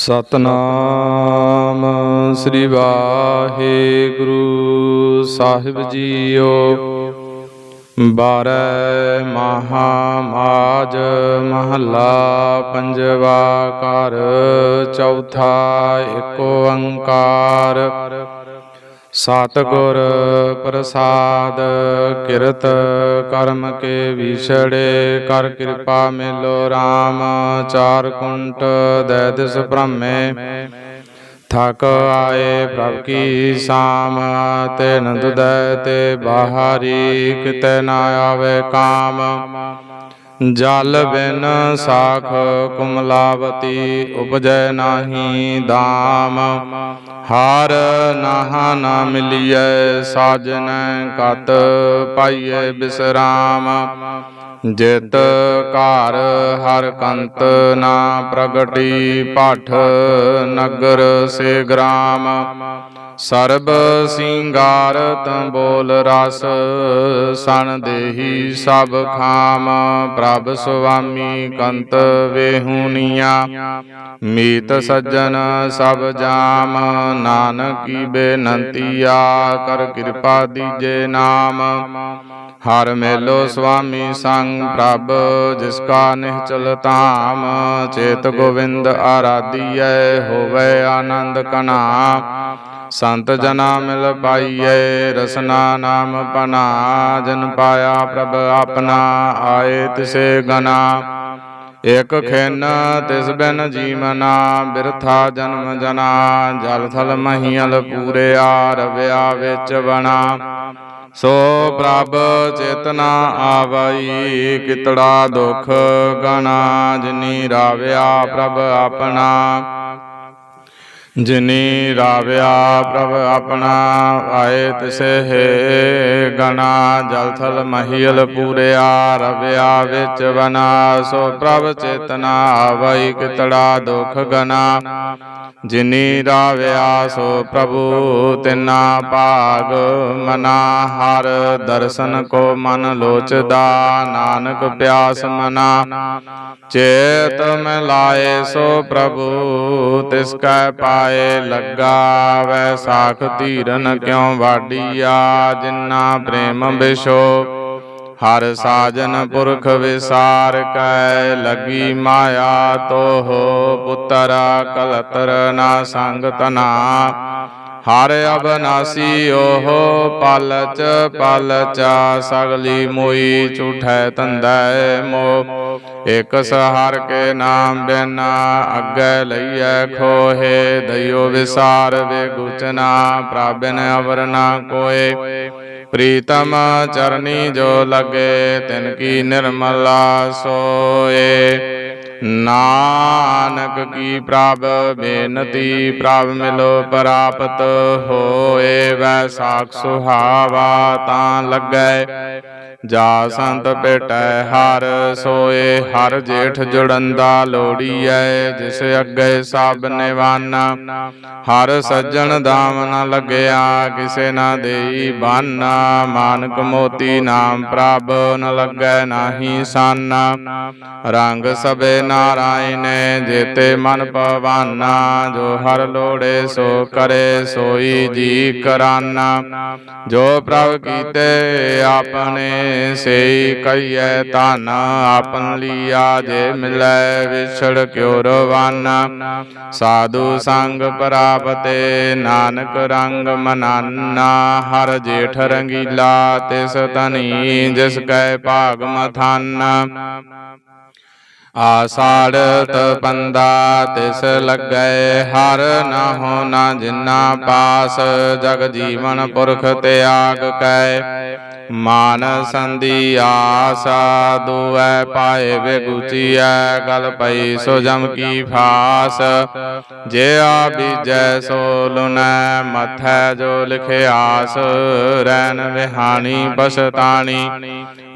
ਸਤਨਾਮ ਸ੍ਰੀ ਵਾਹਿਗੁਰੂ ਸਾਹਿਬ ਜੀਓ। ਬਾਰੈ ਮਹਾਮਾਜ ਮਹੱਲਾ ਪੰਜਵਾ ਘਰ ਚੌਥਾ ਏਕ ਓੰਕਾਰ ਸਤਿਗੁਰ ਪ੍ਰਸਾਦ, ਕਿਰਤ ਕਰਮ ਕੇ ਵਿਛੜੇ, ਕਰ ਕਿਰਪਾ ਮਿਲੋ RAM ਚਾਰ ਕੁੰਟ ਦੈ ਦਿਸ ਬ੍ਰਹਮੇ। ਥਕ ਆਏ ਪ੍ਰਭ ਕੀ ਸਾਮ ਤੇ ਨੰਦ ਦੈ ਤੇ ਬਾਹਰੀ, ਕਿਤੇ ਨਾ ਆਵੇ ਕਾਮ। ਜਲ ਬਿਨ ਸਾਖ ਕੁਮਲਾਵਤੀ ਉਪਜੈ ਨਾਹੀ ਦਾਮ। ਹਾਰ ਨਾਹਾ ਨਾ ਮਿਲਿਐ, ਸਾਜਨ ਕਤ ਪਾਈਐ ਬਿਸਰਾਮ। ਜਿਤ ਘਰ ਹਰ ਕੰਤ ਨਾ ਪ੍ਰਗਟੀ ਪਾਠ ਨਗਰ ਸੇ ਗ੍ਰਾਮ। ਸਰਬ ਸਿੰਗਾਰ ਤੰ ਬੋਲ ਰਸ, ਸਣ ਦੇਹੀ ਸਭ ਖਾਮ, ਪ੍ਰਭ ਸੁਆਮੀ ਕੰਤ ਵੇਹੁਨੀਆਂ। ਮੀਤ ਸੱਜਣ ਸਭ ਜਾਮ, ਨਾਨਕੀ ਬੇਨੰਤੀਆ ਕਰ ਕਿਰਪਾ ਦੀਜੇ ਨਾਮ। ਹਰ ਮੇਲੋ ਸੁਆਮੀ ਸੰਗ ਪ੍ਰਭ, ਜਿਸ ਕਾ ਨਿਹਚਲ ਧਾਮ, ਚੇਤ ਗੋਵਿੰਦ ਆਰਾਧੀਐ, ਹੋਵੇ ਆਨੰਦ ਕਨਾ। ਸੰਤ ਜਨਾ ਮਿਲ ਪਾਈਐ ਰਸਨਾ ਨਾਮ ਪਨਾ, ਜਨ ਪਾਇਆ ਪ੍ਰਭ ਆਪਣਾ ਆਏ ਤਿਸੇ ਗਨਾ। ਇਕ ਖਿਨ ਤਿਸ ਬਿਨ ਜੀਵਨਾ, ਬਿਰਥਾ ਜਨਮ ਜਨਾ। ਜਲ ਥਲ ਮਹੀਲ ਪੂਰੇ ਆ ਰਵਿਆ ਵਿੱਚ ਬਣਾ ਸੋ ਪ੍ਰਭ ਚੇਤਨਾ ਆਵਈ, ਕਿਤੜਾ ਦੁਖ ਗਣਾ ਜਿਨੀ ਰਾਵਿਆ ਪ੍ਰਭ ਆਪਣਾ। ਜਿਨੀ ਰਾਵਿਆ ਪ੍ਰਭ ਆਪਣਾ ਆਏ ਤਿਸੇ ਹੈ ਗਣਾ ਜਲ ਥਲ ਮਹੀਲ ਪੂਰਿਆ, ਰਵਿਆ ਵਿੱਚ ਵਨਾ ਸੋ ਪ੍ਰਭ ਚੇਤਨਾ ਆਵਈ ਕਿਤੜਾ ਦੁਖ ਗਨਾ ਜਿਨੀ ਰਾਵਿਆ ਸੋ ਪ੍ਰਭੂ, ਤਿਨਾ ਭਾਗ ਮਨਾ ਹਰ ਦਰਸ਼ਨ ਕੋ ਮਨ ਲੋਚਦਾ। ਨਾਨਕ ਪਿਆਸ ਮਨਾ, ਚੇਤ ਮੈਂ ਲਾਏ ਸੋ ਪ੍ਰਭੂ, ਤਿਸ ਕੈ ਪਾਏ ਲੱਗਾ ਵੈ ਸਾਖ ਧੀਰਨ ਕਿਉ ਵਾਡੀਆ ਜਿਨਾ ਪ੍ਰੇਮ ਬਿਸ਼ੋ ਹਰ ਸਾਜਨ ਪੁਰਖ ਵਿਸਾਰ ਕੈ ਲਗੀ ਮਾਇਆ ਤੋਹ ਪੁੱਤਰ ਕਲਤਰ ਨਾ ਸੰਗ ਤਨਾ ਹਰ ਅਬਨਾਸੀ ਓਹ ਪਲਚ ਪਲਚ ਸਗਲੀ ਮੋਈ ਝੂਠੈ ਤੰਦੈ ਮੋ ਇਕ ਸਹਾਰ ਕੇ ਨਾਮ ਬਿਨ ਅੱਗੇ ਲਈਐ ਖੋਹੇ ਦਇਓ ਵਿਸਾਰ ਵੇ ਗੁਚਨਾ ਪ੍ਰਭਨ ਅਵਰ ਨਾ ਕੋਏ। ਪ੍ਰੀਤਮ ਚਰਨੀ ਜੋ ਲਗੇ, ਤਿਨ ਕੀ ਨਿਰਮਲਾ ਸੋਏ ਨਾਨਕ ਕੀ ਪ੍ਰਭ, ਬੇਨਤੀ ਪ੍ਰਭ ਮਿਲੋ ਪ੍ਰਾਪਤ ਹੋਏ। ਵੈ ਸਾਖ ਸੁਹਾਵਾ ਤਾਂ ਲੱਗੈ। ਜਾ ਸੰਤ ਭੇਟੈ, ਹਰ ਸੋਏ, ਹਰ ਜੇਠ ਜੁੜੰਦਾ ਲੋੜੀਐ ਜਿਸ ਅੱਗੇ ਸਭ ਨਿਵਾਨਾ। ਹਰ ਸੱਜਣ ਦਾਮ ਨ ਲੱਗਿਆ, ਕਿਸੇ ਨਾ ਦੇਈ ਬਾਨਾ। ਮਾਨਕ ਮੋਤੀ ਨਾਮ ਪ੍ਰਭ ਨ ਲੱਗੈ ਨਾਹੀ ਸਾਨਾ। ਰੰਗ ਸਭੇ ਨਾਰਾਇਣੇ ਜੇਤੇ ਮਨ ਪਵਾਨਾ। ਜੋ ਹਰ ਲੋੜੇ ਸੋ ਕਰੇ, ਸੋਈ ਜੀ ਕਰਾਨਾ। ਜੋ ਪ੍ਰਭ ਕੀਤੇ, ਆਪਣੇ ਸੇਈ ਕਈਐ ਧਨ ਆਪਨ ਲੀਆ ਜੇ ਮਿਲੈ ਵਿਛੜ ਕਿਉ ਰਵਾਨਾ। ਸਾਧੂ ਸੰਗ ਪ੍ਰਾਪਤੇ ਨਾਨਕ ਰੰਗ ਮਨਾਨਾ, ਹਰ ਜੇਠ ਰੰਗੀਲਾ ਤਿਸ ਤਨੀ ਜਿਸ ਕੈ ਭਾਗ ਮਥਾਨ। ਆਸਾੜਤ ਪੰਦਾ ਤਿਸ ਲੱਗੈ, ਹਰ ਨਾ ਹੋਣਾ ਜਿਨਾ ਪਾਸ, ਜਗ ਜੀਵਨ ਪੁਰਖ ਤਿਆਗ ਕੈ। ਮਾਨ ਸੰਧੀ ਆਸਾ ਦੁਐ ਪਾਏ ਬੇਗੁਚੀਐ ਗਲ ਪਈ ਸੋ ਜਮ ਕੀ ਫਾਸ। ਜੇ ਆ ਬੀਜੈ ਸੋ ਲੁਨੈ, ਮਥੈ ਜੋ ਲਿਖਿਆਸ। ਰੈਨ ਵਿਹਾਣੀ ਬਸਤਾਣੀ,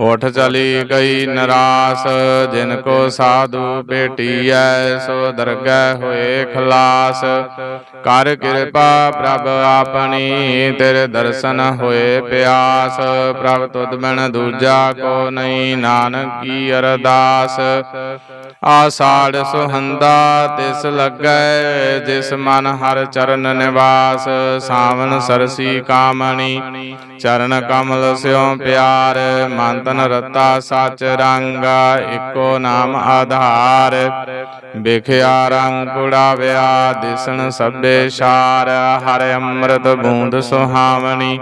ਉਠ ਚਲੀ ਗਈ ਨਰਾਸ। ਜਿਨ ਕੋ ਸਾਧੂ ਭੇਟੀਐ, ਸੋ ਦਰਗਹਿ ਹੋਏ ਖਲਾਸ। ਕਰ ਕਿਰਪਾ ਪ੍ਰਭ ਆਪਣੀ, ਤੇਰੇ ਦਰਸ਼ਨ ਹੋਏ ਪਿਆਸ। ਪ੍ਰਭ ਤੁਧ ਬਿਨ ਦੂਜਾ ਕੋ ਨਹੀਂ, ਨਾਨਕ ਕੀ ਅਰਦਾਸ। ਆਸਾੜ ਸੁਹੰਦਾ ਤਿਸ ਲੱਗੈ, ਜਿਸ ਮਨ ਹਰ ਚਰਨ ਨਿਵਾਸ। ਸਾਵਨ ਸਰਸੀ ਕਾਮਣੀ, ਚਰਨ ਕਮਲ ਸਿਉ ਪਿਆਰ। ਮਨ ਤਨ ਰਤਾ ਸਚ ਰੰਗ, ਇੱਕੋ ਨਾਮ ਆਧਾਰ। ਵਿਖਿਆ ਰੰਗ ਕੁੜਾਵਿਆ ਦਿਸਣ ਸਭੇ ਸ਼ਾਰ ਹਰ ਅੰਮ੍ਰਿਤ ਬੂੰਦ ਸੁਹਾਵਣੀ,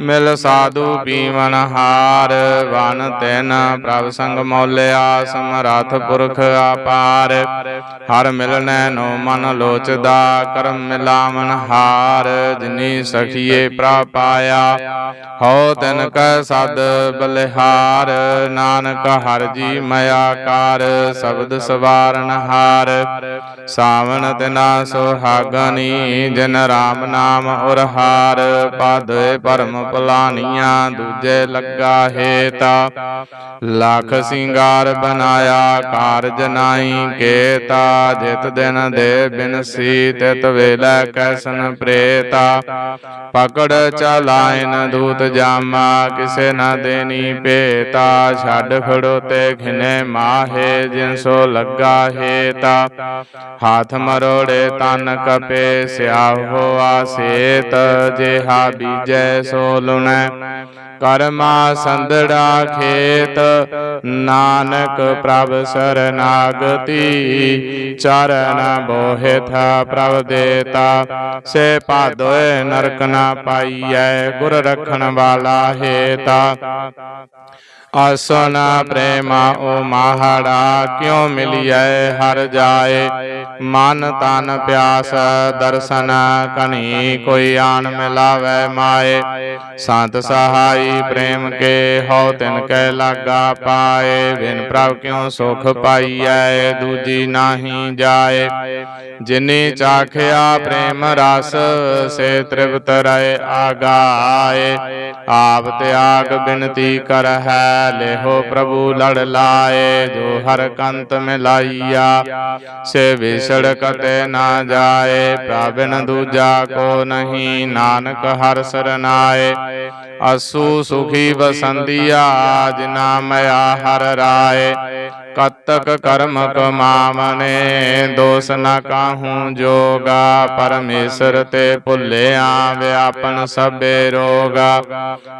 ਮਿਲ ਸਾਧੂ ਪੀਵ ਹਾਰ ਵਨ ਤੈਨ ਪ੍ਰਭ ਸੰਗ ਮੌਲਿਆ, ਸਮਰਥ ਪੁਰਖ ਆਪਾਰ ਹਰ ਮਿਲਨੈ ਨੋ ਮਨ ਲੋਚਦਾ, ਕਰਮ ਮਿਲਾਵਨ ਹਾਰ। ਜਿਨੀ ਸਖੀਏ ਪ੍ਰਪਾਇਆ ਹਉ ਤਿਨ ਕੈ ਸਦ ਬਲਿਹਾਰ। ਨਾਨਕ ਹਰ ਜੀ ਮਇਆਕਾਰ ਸ਼ਬਦ ਸਵਾਰਨ ਹਾਰ। ਸਾਵਣ ਤਿਨਾ ਸੁਹਾਗਨੀ ਜਿਨ ਰਾਮ ਨਾਮ ਉਰਹਾਰ ਪਾਦੋਏ ਪਰਮ ਭਲਾਨੀਆਂ, ਦੂਜੇ ਲੱਗਾ ਹੇਤਾ। ਲੱਖ ਸਿੰਗਾਰ ਬਨਾਇਆ ਕਾਰਜ ਨਾਈ ਕੇਤਾ। ਜਿਤ ਦਿਨ ਦੇ ਬਿਨਸੀ ਤਿਤ ਵੇਲੇ ਕੈਸਨ ਪ੍ਰੇਤਾ। ਪਕੜ ਚਲਾਇਨ ਦੂਤ ਜਾਮਾ, ਕਿਸੇ ਨਾ ਦੇਨੀ ਭੇਤਾ। ਛੱਡ ਖੜੋਤੇ ਖਿਨੇ ਮਾਹੇ, ਜਿਨ ਸੋ ਲੱਗਾ ਹੇਤਾ। ਹਾਥ ਮਰੋੜੇ ਤਨ ਕਪੇ, ਸਿਆਹੋ ਸੇਤ ਜਿਹਾ ਬੀਜੈ ਸੋ ਲੁਣੈ। ਕਰਮਾ ਸੰਦੜਾ ਖੇਤ, ਨਾਨਕ ਪ੍ਰਭ ਸਰਨਾਗਤੀ, ਚਰਨ ਬੋਹਿਥ ਪ੍ਰਭ ਦੇਤਾ। ਸੇ ਭਾਦੋਏ ਨਰਕ ਨਾ ਪਾਈਐ, ਗੁਰ ਰਖਣ ਵਾਲਾ ਹੇਤਾ। ਆਸਨ ਪ੍ਰੇਮਾ ਓ ਮਾਹੜਾ, ਕਿਉ ਮਿਲਿਐ ਹਰ ਜਾਏ? ਮਨ ਤਨ ਪਿਆਸ, ਦਰਸ਼ਨ ਕਨੀ ਕੋਈ ਆਣ ਮਿਲਾਵੇ ਮਾਏ। ਸੰਤ ਸਹਾਈ ਪ੍ਰੇਮ ਕੇ ਹਉ ਤਿਨ ਕੈ ਲਾਗਾ ਪਾਏ। ਬਿਨ ਪ੍ਰਭ ਕਿਉ ਸੁਖ ਪਾਈਐ, ਦੂਜੀ ਨਾਹੀ ਜਾਏ। ਜਿਨੇ ਚਾਖਿਆ ਪ੍ਰੇਮ ਰਸ, ਸੇ ਤ੍ਰਿਪਤ ਰਹਿ ਆਗਾਏ। ਆਪ ਤਿਆਗ ਬਿਨਤੀ ਕਰਹਿ ਲੇਹੋ ਪ੍ਰਭੂ ਲੜ ਲਾਏ, ਜੋ ਹਰ ਕੰਤ ਮਿਲਾਈਆ। ਸੇ ਵਿਸੜ ਕਤੇ ਨਾ ਜਾਏ ਪ੍ਰਭਨ ਦੂਜਾ ਕੋ ਨਹੀਂ, ਨਾਨਕ ਹਰ ਸਰਨਾਏ ਅਸੂ ਸੁਖੀ ਵਸੰਦੀਆ ਜਿਨਾ ਮਇਆ ਹਰ ਰਾਏ। ਕਤਕ ਕਰਮ ਕਮਾਵਨੇ ਦੋਸ ਨਾ ਕਾਹੂ ਜੋਗਾ, ਪਰਮੇਸ਼ਰ ਤੇ ਭੁੱਲਿਆ ਵਿਆਪਨ ਸਭੇ ਰੋਗਾ।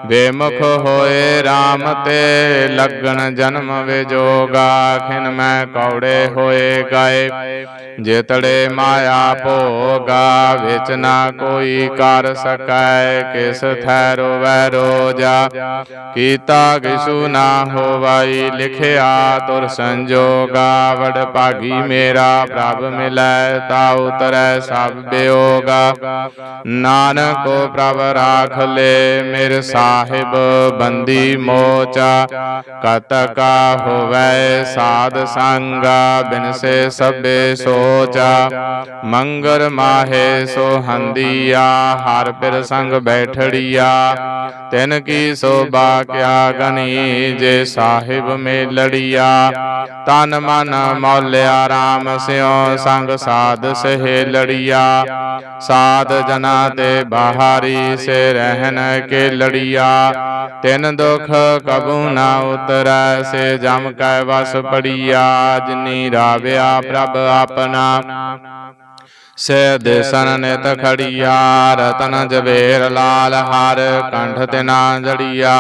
ਬੇਮੁਖ ਹੋਏ RAM ਤੇ ਲੱਗਣ ਜਨਮ ਵਿਜੋਗਾ, ਖਿਨ ਮੈਂ ਕੌੜੇ ਹੋਏ ਗਏ। ਜਿਤੜੇ ਮਾਇਆ ਭੋਗਾ, ਵਿੱਚ ਨਾ ਕੋਈ ਕਰ ਸਕੈ, ਕਿਸ ਥੈ ਰੋਵੈ ਰੋਜਾ। ਕੀਤਾ ਕਿਸੂ ਨਾ ਹੋਵਾਈ, ਲਿਖਿਆ ਤੁਰਸ ਸੰਜੋਗਾ ਵਡ ਭਾਗੀ ਮੇਰਾ ਪ੍ਰਭ ਮਿਲੈ, ਤਾ ਉਤਰੈ ਸਭ ਬਿਯੋਗਾ ਨਾਨਕੋ ਪ੍ਰਭ ਰਾਖ ਲੈ, ਮੇਰੇ ਸਾਹਿਬ ਬੰਦੀ ਮੋਚਾ। ਕਤਕਾ ਹੋਵੈ ਸਾਧ ਸੰਗਾ ਬਿਨਸੇ ਸਭੇ ਸੋਚਾ। ਮੰਗਰ ਮਾਹੇ ਸੋ ਹੰਦੀਆ, ਹਰ ਪਿਰ ਸੰਗ ਬੈਠੜੀਆ। ਤਿਨ ਕੀ ਸੋਭਾ ਕਿਆ ਗਨੀ ਜੇ ਸਾਹਿਬ ਮੇ ਲੜੀਆ ਤਨ ਮਨ ਮੌਲਿਆ RAM ਸਿਉ ਸੰਗ ਸਾਧ ਸਹਿ ਲੜੀਆ ਸਾਧ ਜਨਾ ਤੇ ਬਾਹਰੀ ਸੇ ਰਹਿਣ ਕੇ ਲੜੀਆ। ਤਿਨ ਦੁਖ ਕਬੂ ਨਾ ਉਤਰੈ, ਸੇ ਜਮ ਕੈ ਵਸ ਪੜੀਆ। ਜਿਨੀ ਰਾਵਿਆ ਪ੍ਰਭ ਆਪਣਾ। ਸੇ ਦੇਸਨ ਨਿਤ ਖੜੀਆ ਰਤਨ ਜਵੇਰ ਲਾਲ ਹਰ ਕੰਠ ਤਿਨਾ ਜੜੀਆ।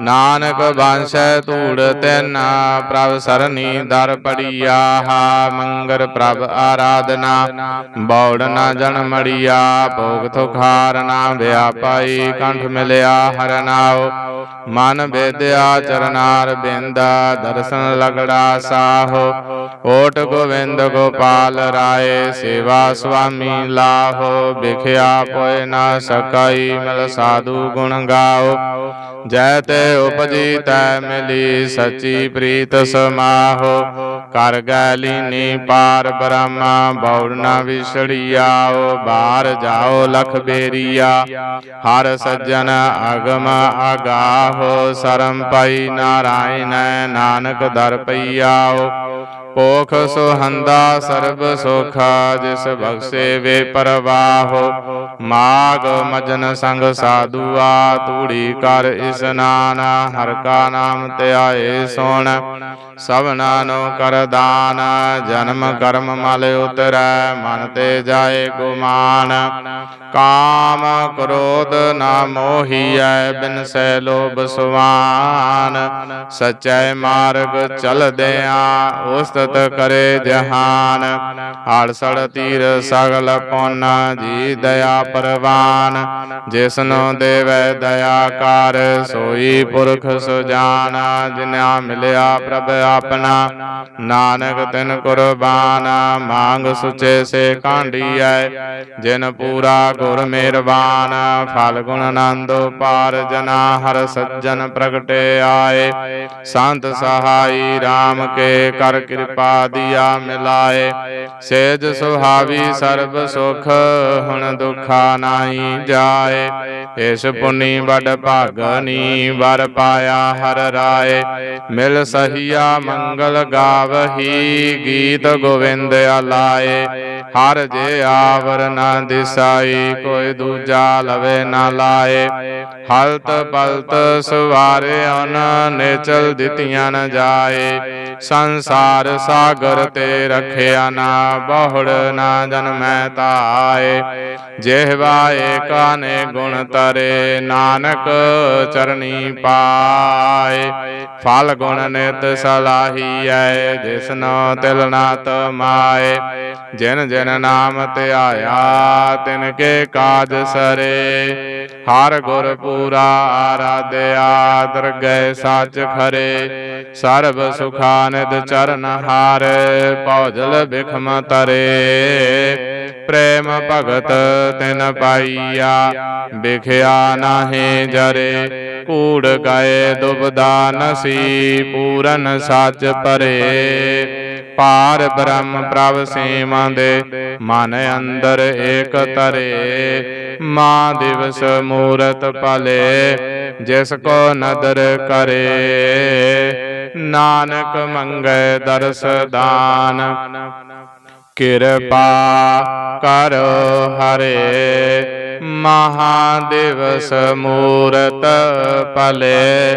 ਨਾਨਕ ਬਾਂਸੈ ਧੂੜ ਤਿਨ ਪ੍ਰਭ ਸਰਨੀ ਦਰ ਪੜੀਆ। ਹਾ ਮੰਗਰ ਪ੍ਰਭ ਆਰਾਧਨਾ। ਬੌੜ ਨਾ ਜਨ ਮੜੀਆ। ਭੋਗ ਤੁਖਾਰ ਨਾ ਵਿਆਪਾਈ। ਕੰਠ ਮਿਲਿਆ ਹਰ ਨਾਉ। ਮਨ ਬੇਦਿਆ ਚਰਨਾਰ ਬਿੰਦਾ। ਦਰਸ਼ਨ ਲਗੜਾ ਸਾਹੋ। ਓਟ ਗੋਵਿੰਦ ਗੋਪਾਲ ਰਾਏ। ਸੇਵਾ ਸੁਆਮੀ ਲਾਹੋ, ਵਿਖਿਆ ਪੋਇ ਨਾ ਸਕਾਈ, ਮਿਲ ਸਾਧੂ ਗੁਣ ਗਾਓ। ਜੈ ਤੇ ਉਪਜੀ ਤੈ ਮਿਲੀ ਸਚੀ ਪ੍ਰੀਤ ਸਮਾਹੋ। ਕਰ ਗੈ ਲੀਨੀ ਪਾਰ ਬ੍ਰਹਮਾ, ਬੌੜ ਨਾ ਵਿਸੜੀਆਓ ਬਾਹਰ ਜਾਓ ਲਖ ਬੇਰੀਆ, ਹਰ ਸੱਜਣ ਅਗਮ ਆਗਾਹੋ ਸਰਮ ਪਈ ਨਾਰਾਇਣ, ਨਾਨਕ ਦਰ ਪਈਆਓ। ਪੋਖ ਸੁਹੰਦਾ ਸਰਬ ਸੁਖ, ਜਿਸ ਬਖਸ਼ੇ ਵੇ ਪਰਵਾਹੋ। ਮਾਗ ਮਜਨ ਸੰਗ ਸਾਧੂਆ ਤੂੜੀ ਕਰ ਇਸਨਾਨ ਹਰ ਕਾ ਨਾਮ ਧਿਆਏ ਸੋਣ। ਸਭਨਾ ਨੂੰ ਕਰ ਦਾਨ, ਜਨਮ ਕਰਮ ਮਲ ਉਤਰੈ, ਮਨ ਤੇ ਜਾਏ ਗੁਮਾਨ। ਕਾਮ ਕ੍ਰੋਧ ਨਾ ਮੋਹੀਐ, ਬਿਨ ਸੈ ਲੋਭ ਸੁਵਾਨ ਸਚੈ ਮਾਰਗ ਚਲਦਿਆਂ ਉਸਤਤ ਕਰੇ ਜਹਾਨ। ਹੜਸੜ ਤੀਰ ਸਗਲ ਪੁੰਨ ਜੀ ਦਇਆ ਪਰਵਾਨ। ਜਿਸਨੋ ਦੇਵੈ ਦਇਆ ਕਰ ਸੋਈ ਪੁਰਖ ਸੁਜਾਨ। ਜਿਨ੍ਹਾਂ ਮਿਲਿਆ ਪ੍ਰਭ ਆਪਣਾ, ਨਾਨਕ ਤਿਨ ਕੁਰਬਾਨ। ਮੰਗ ਸੁਚੇ ਸੇ ਕਾਂਢੀਐ, ਜਿਨ ਪੂਰਾ ਗੁਰ ਮਿਹਰਬਾਨ ਫਲ ਗੁਣ ਆਨੰਦ ਪਾਰ ਜਨਾ, ਹਰ ਸੱਜਣ ਪ੍ਰਗਟੇ ਆਏ। ਸੰਤ ਸਹਾਈ RAM ਕੇ ਕਰ ਕਿਰਪਾ ਦਿਆ ਮਿਲਾਏ, ਸੇਜ ਸੁਹਾਵੀ ਸਰਬ ਸੁਖ, ਹੁਣ ਦੁਖਾ ਨਾਹੀ ਜਾਏ। ਇਸ ਪੁਨੀ ਵੱਡ ਭਾਗਨੀ ਵਰ ਪਾਇਆ ਹਰ ਰਾਏ। ਮਿਲ ਸਹੀਆ ਮੰਗਲ ਗਾਵਹੀ, ਗੀਤ ਗੋਵਿੰਦ ਆਲਾਏ ਹਰ ਜੇ ਆਵਰ ਨਾ ਦਿਸਾਈ, ਕੋਈ ਦੂਜਾ ਲਵੇ ਨਾ ਲਾਏ। ਹਲਤ ਪਲਤ ਸਵਾਰੇ ਅਨ ਨੇਚਲ ਦਿੱਤੀਆਂ ਨ ਜਾਏ। ਸੰਸਾਰ ਸਾਗਰ ਤੇ ਰਖਿਆ ਨਾ, ਬਹੁੜ ਨਾ ਜਨਮੈ ਤਾਏ। ਜਿਹਵਾ ਏਕਾ ਗੁਣ ਤਰੇ, ਨਾਨਕ ਚਰਨੀ ਪਾਏ। ਫਲ ਗੁਣ ਨਿਤ ਸਲਾਹੀਐ ਜਿਸਨੋ ਤਿਲ ਨਾ ਤਮਾਏ ਜਿਨ ਜਿਨ ਨਾਮ ਧਿਆਇਆ ਤਿਨ ਕੇ ਕਾਜ ਸਰੇ। ਹਰ ਗੁਰ ਪੂਰਾ ਆਰਾਧਿਆ, ਦਰਗਹਿ ਸੱਚ ਖਰੇ। ਸਰਬ ਸੁਖਾਨ ਨਿਦ ਚਰਨ ਹਾਰ ਪੌਜਲ ਬਿਖਮ ਤਰੇ। ਪ੍ਰੇਮ ਭਗਤ ਤਿਨ ਪਾਈਆ, ਬਿਖਿਆ ਨਾਹੀ ਜਰੇ। ਕੂੜ ਗਏ ਦੁਬਦਾ ਨਸੀ, ਪੂਰਨ ਸੱਚ ਪਰੇ। ਪਾਰ ਬ੍ਰਹਮ ਪ੍ਰਭ ਸੀਮਾ ਦੇ, ਮਨ ਅੰਦਰ ਏਕ ਤਰੇ। ਮਾ ਦਿਵਸ ਮੂਰਤ ਪਲੇ, ਜਿਸ ਕੋ ਨਦਰ ਕਰੇ। ਨਾਨਕ ਮੰਗੈ ਦਰਸ ਦਾਨ। ਕਿਰਪਾ ਕਰੋ ਹਰੇ ਮਹਾ ਮੂਰਤ ਪਲੇ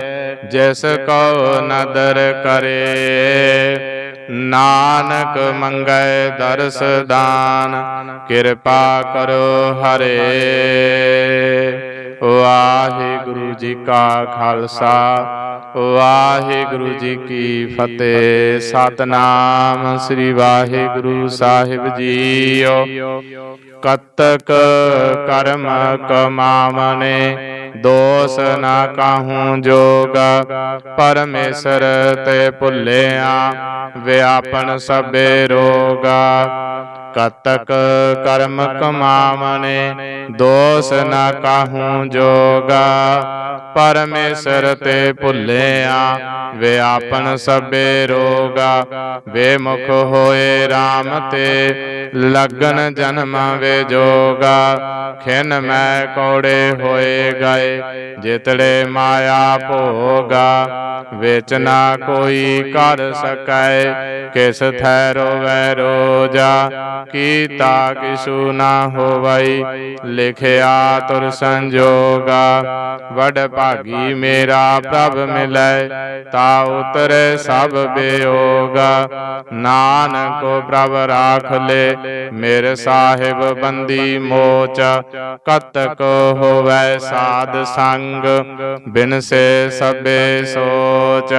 ਜਿਸ ਕੋ ਨਦਰ ਕਰੇ। ਨਾਨਕ ਮੰਗੈ ਦਰਸ ਦਾਨ। ਕਿਰਪਾ ਕਰੋ ਹਰੇ। ਵਾਹਿਗੁਰੂ ਜੀ ਕਾ ਖਾਲਸਾ, ਵਾਹਿਗੁਰੂ ਜੀ ਕੀ ਫਤਿਹ। ਸਤਨਾਮ ਸ੍ਰੀ ਵਾਹਿਗੁਰੂ ਸਾਹਿਬ ਜੀਓ। ਕਤਕ ਕਰਮ ਕਮਾਵਨੇ, ਦੋਸ ਨਾ ਕਾਹੂ ਜੋਗ। ਪਰਮੇਸ਼ਰ ਤੇ ਭੁੱਲਿਆ, ਵਿਆਪਨ ਸਭੇ ਰੋਗਾ। ਕਤਕ ਕਰਮ ਕਮਾਵਨੇ ਦੋਸ ਨਾ ਕਾਹੂ ਜੋਗਾ। ਪਰਮੇਸ਼ਰ ਤੇ ਭੁੱਲਿਆ। ਵਿਆਪਨ ਸਭੇ ਰੋਗਾ। ਵੇ ਮੁਖ ਹੋਏ RAM ਤੇ। ਲਗਨ ਜਨਮ ਵੇ ਜੋਗਾ। ਖਿਨ ਮੈਂ ਕੋੜੇ ਹੋਏ ਗਏ। ਜਿਤੜੇ ਮਾਇਆ ਭੋਗਾ। ਵਿੱਚ ਨਾ ਕੋਈ ਕਰ ਸਕੈ। ਕਿਸ ਥੈ ਰੋਵੈ ਰੋਜਾ। ਕੀਤਾ ਕਿਸੂ ਨਾ ਹੋਵਈ ਲਿਖਿਆ ਤੁਰ ਸੰਜੋਗਾ, ਵਡ ਭਾਗੀ ਮੇਰਾ ਪ੍ਰਭ ਮਿਲੈ, ਤਾ ਉਤਰੇ ਸਭ ਬਿਯੋਗਾ ਨਾਨਕ ਪ੍ਰਭ ਰਾਖ ਲੈ, ਮੇਰੇ ਸਾਹਿਬ ਬੰਦੀ ਮੋਚ, ਕਤਕ ਹੋਵੈ ਸਾਧ ਸੰਗ, ਬਿਨ ਸੇ ਸਭੇ ਸੋਚ।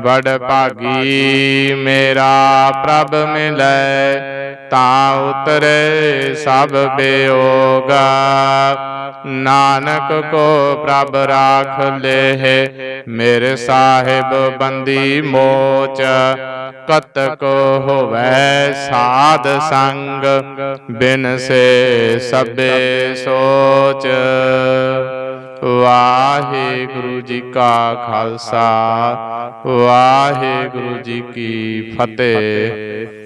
ਵਡ ਭਾਗੀ ਮੇਰਾ ਪ੍ਰਭ ਮਿਲੈ ਤਾ ਉਤਰੇ ਸਭ ਬਿਯੋਗਾ। ਨਾਨਕ ਕੋ ਪ੍ਰਭ ਰਾਖ ਲੇਹ, ਮੇਰੇ ਸਾਹਿਬ ਬੰਦੀ ਮੋਚ। ਕਤਕ ਹੋਵੈ ਸਾਧ ਸੰਗ, ਬਿਨ ਸੇ ਸਭੇ ਸੋਚ। ਵਾਹਿਗੁਰੂ ਜੀ ਕਾ ਖਾਲਸਾ, ਵਾਹਿਗੁਰੂ ਜੀ ਕੀ ਫਤਿਹ।